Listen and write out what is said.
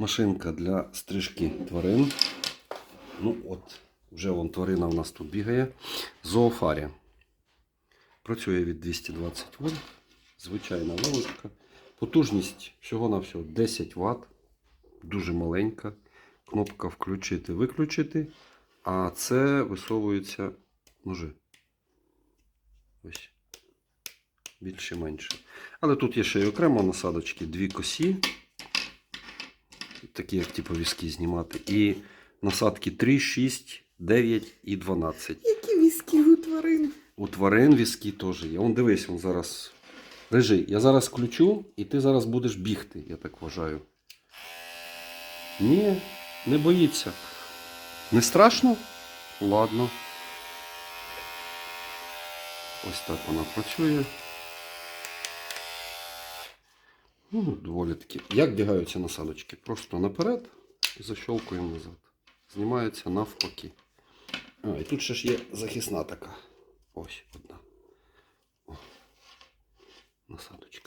Машинка для стрижки тварин. Ну от, вже вон тварина у нас тут бігає. Зоофарія. Працює від 220 вольт. Звичайна вилочка. Потужність всього-навсього 10 Вт. Дуже маленька. Кнопка включити, виключити. А це висовуються ножи. Ось. Більше-менше. Але тут є ще й окремо насадочки, дві косі. Такі, як типу візки знімати. І насадки 3, 6, 9 і 12. Які візки у тварин? У тварин візки теж є. Он дивись, он зараз. Лежи. Я зараз включу, і ти зараз будеш бігти, я так вважаю. Ні, не боїться. Не страшно? Ладно. Ось так вона працює. Ну, Доволі таки. Як вдягаються насадочки? Просто наперед і защолкуємо назад. Знімаються навпаки. А, І тут ще ж є захисна така. Ось одна. О. Насадочка.